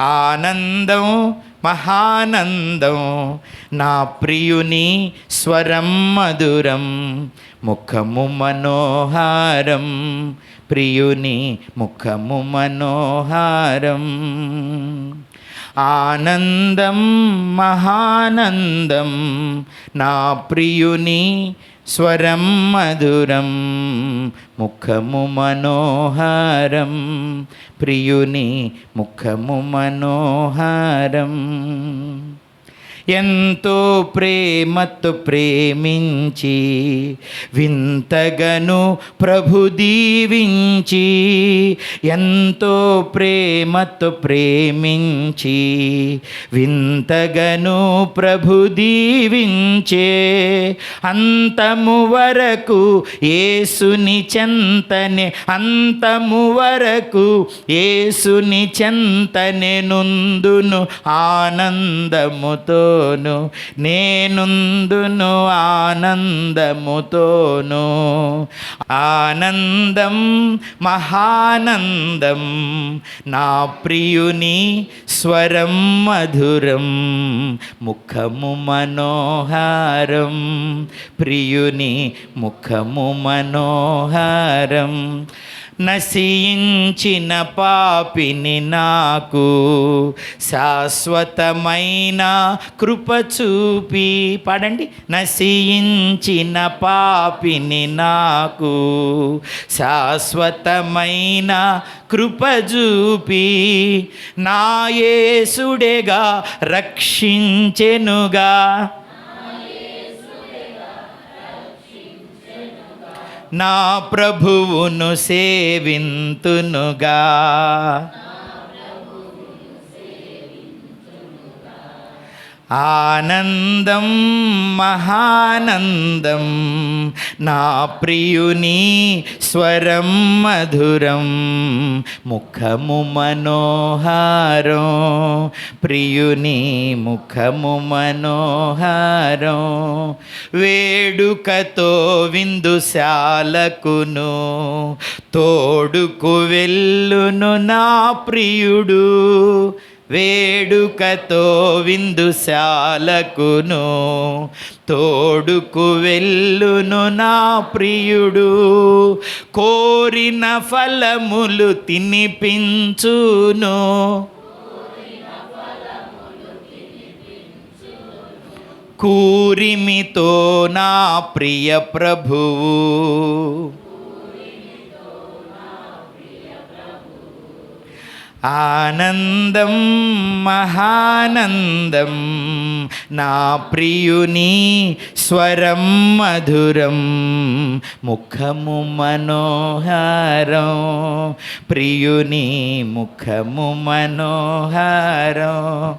ఆనందం మహానందం. నా ప్రియుని స్వరం మధురం ముఖము మనోహారం. ప్రియుని ముఖము మనోహారం. ఆనందం మహానందం నా ప్రియుని స్వరం మధురం ముఖము మనోహారం ప్రియుని ముఖము మనోహారం. ఎంతో ప్రేమతో ప్రేమించి వింతగను ప్రభు దీవించి ఎంతో ప్రేమతో ప్రేమించి వింతగను ప్రభు దీవించే అంతము వరకు ఏసుని చెంతనే అంతము వరకు ఏసుని చెంతనే నుందును ఆనందముతో ఆనందముతోను నేనుందును ఆనందముతోను. ఆనందం మహానందం నా ప్రియుని స్వరం మధురం ముఖము మనోహారం ప్రియుని ముఖము మనోహారం. నశించిన పాపిని నాకు శాశ్వతమైన కృప చూపి పాడండి. నశించిన పాపిని నాకు శాశ్వతమైన కృప చూపి నా యేసుడేగా రక్షించెనుగా. నా ప్రభువును సేవింతునుగా. ఆనందం మహానందం నా ప్రియుని స్వరం మధురం ముఖము మనోహారం ప్రియుని ముఖము మనోహారం వేడుకతో విందుశాలకును తోడుకు వెళ్ళును నా ప్రియుడు. వేడుకతో విందుశాలకును తోడుకు వెళ్ళును నా ప్రియుడు. కోరిన ఫలములు తినిపించును. కూరిమితో నా ప్రియ ప్రభువు. ఆనందం మహానందం. నా ప్రియుని స్వరం మధురం ముఖము మనోహారం. ప్రియుని ముఖము మనోహారం.